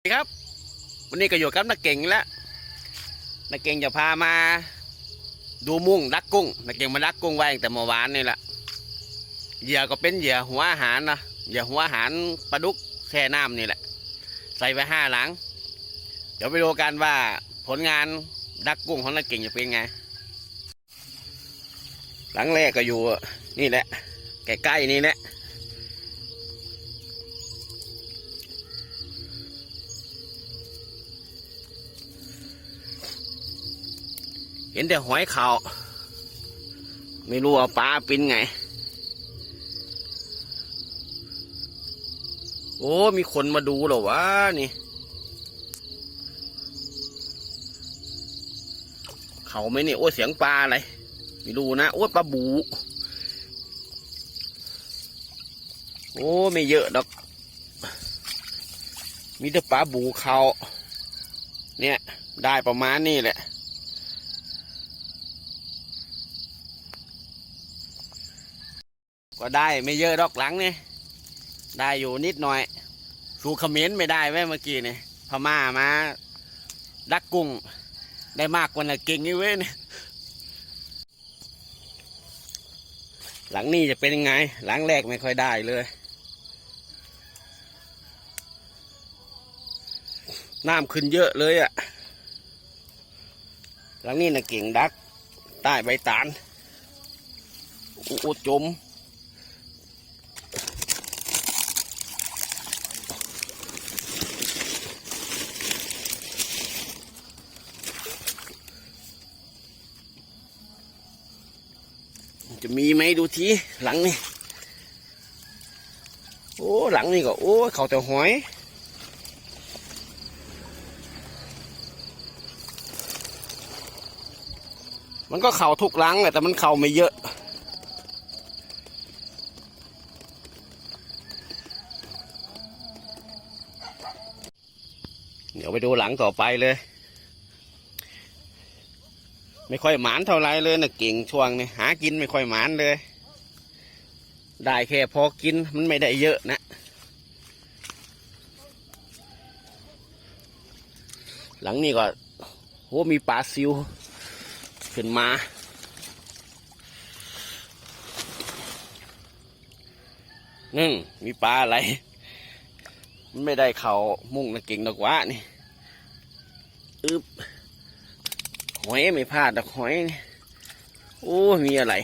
สวัสดีครับ วันนี้ก็อยู่กับนักเก่งแล้วนักเก่งจะพามา ดูมุ้งดักกุ้งนักเก่งมาดักกุ้งไว้ตั้งแต่เมื่อวานนี่แหละเหยื่อก็เป็นเหยื่อหัวอาหารนะเหยื่อหัวอาหารปลาดุกแช่น้ำนี่แหละ ใส่ไปห้าหลัง เดี๋ยวไปดูกันว่าผลงานดักกุ้งของนักเก่งจะเป็นไง หลังแรกก็อยู่นี่แหละใกล้ๆนี่แหละ เห็นแต่หอยเขาไม่รู้ว่าปลาเป็นไง โอ้ มีคนมาดูเหรอวะนี่ เขาไหม่นี่โอ้เสียงปลาอะไร ไม่รู้นะ โอ้ปลาบู โอ้ไม่เยอะดอก มีแต่ปลาบูเขาเนี่ย ได้ประมาณนี้แหละ ก็ได้ไม่เยอะดอกหลังนี่ได้อยู่นิดหน่อยสูขมิ้นไม่ได้ไว้เมื่อกี้นี่พม่ามาดักกุ้ง ได้มากกว่าน่ะเก่งนี่เว้ยเนี่ยหลังนี้จะเป็นยังไง หลังแรกไม่ค่อยได้เลย น้ำขึ้นเยอะเลยอะ่ะหลังนี้น่ะเก่งดัก ใต้ใบตาลอุดจม จะมีไหมดูทีหลังนี่โอ้หลังนี่ก็โอ้เขาแต่หอยมันก็เข่าทุกหลังแหละแต่มันเข่าไม่เยอะเดี๋ยวไปดูหลังต่อไปเลย ไม่ค่อยหมานเท่าไรเลยนะเก่งช่วงนี้หากินไม่ค่อยหมานเลย ได้แค่พอกินมันไม่ได้เยอะนะ หลังนี้ก็โหมีปลาซิว ขึ้นมานึ่งมีปลาอะไรมันไม่ได้เข่ามุ่งนะเก่งดอกว่านี่อึบ หอยไม่พลาดดอกหอยโอ้มีอะไร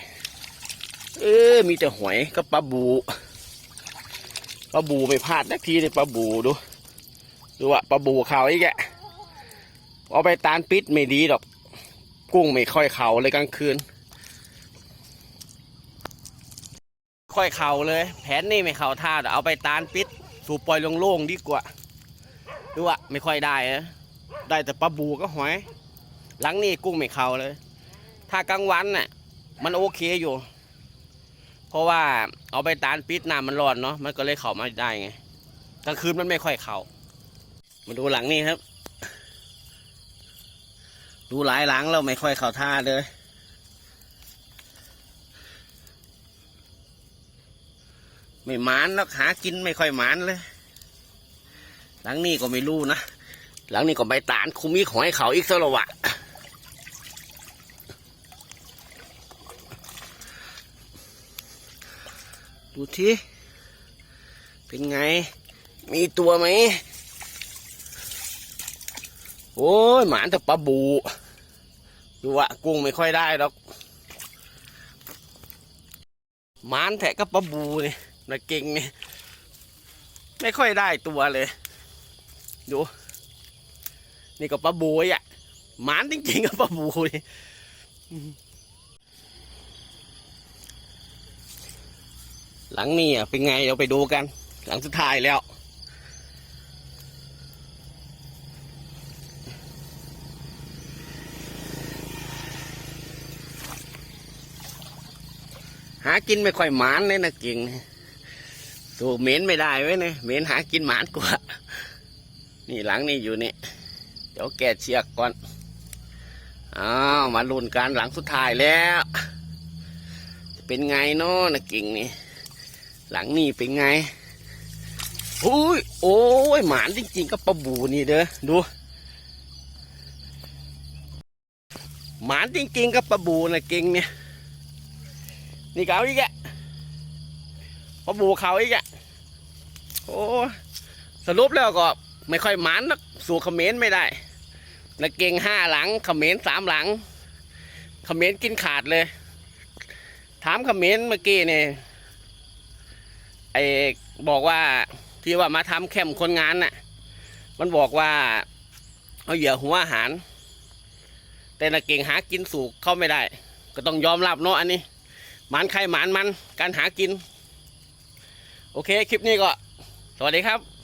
เออมีแต่หอยก็ปลาบูปลาบูไม่พลาดนักทีเลยปลาบูดูดูว่าปลาบูเขาอีกแกเอาไปตานปิดไม่ดีดอก กุ้งไม่ค่อยเข่าเลยกลางคืน ค่อยเข่าเลย แผนนี่ไม่เข่าท่าเอาไปตานปิด สู่ปล่อยโล่งๆดีกว่าดูว่าไม่ค่อยได้นะได้แต่ปลาบูก็หอย หลังนี่กุ้งไม่เข้าเลย ถ้ากลางวันน่ะมันโอเคอยู่ เพราะว่าเอาไปตานปิดน้ำมันร้อนเนาะมันก็เลยเข้ามาได้ไงกลางคืนมันไม่ค่อยเข้ามาดูหลังนี่ครับ ดูหลายหลังแล้วไม่ค่อยเข้าท่าเลยไม่หมานแล้วหากินไม่ค่อยหมานเลย หลังนี้ก็ไม่รู้นะ หลังนี้ก็ใบตานคุมีขอยเขาอีกสละวะ ดูทีเป็นไง มีตัวไหม โอ้ย หมานแต่ปลาบู ดูอะกุ้งไม่ค่อยได้หรอก หมานแทะก็ปลาบูนี่นะเก่งนี่ไม่ค่อยได้ตัวเลย ดู นี่ก็ปลาบูอะ หมานจริงๆก็ปลาบูนี่ หลังนี้อะเป็นไงเราไปดูกัน หลังสุดท้ายแล้ว หากินไม่ค่อยหมานเลยนะเก่งสูเหม็นไม่ได้ไว้ยเนี่ยเหม็นหากินหมานกว่า นี่หลังนี่อยู่นี่ เดี๋ยวแกะเชือกก่อนอ้าวมาลุ้นการหลังสุดท้ายแล้ว จะเป็นไงเนาะนะกิ่งนี่ หลังนี่เป็นไงอุ้ยโอ้ยหมานจริงๆกับปลาบูนี่เด้อดูหมานจริงๆกับปลาบูนะเก่งเนี่ยนี่เก่าอีกอะปลาบูเขาอีกอะโอ้สรุปแล้วก็ไม่ค่อยหมานนักสู่เขมรไม่ได้นะเก่งห้าหลังเขมรสามหลังเขมรกินขาดเลย ถามเขมรเมื่อกี้เนี่ย ไอ้บอกว่าที่ว่ามาทำแคมป์คนงานน่ะ มันบอกว่าเอาเหยื่อหัวอาหาร แต่ละเก่งหากินสูกเข้าไม่ได้ ก็ต้องยอมรับเนาะอันนี้หมานใครหมานมันการหากิน โอเคคลิปนี้ก็ สวัสดีครับ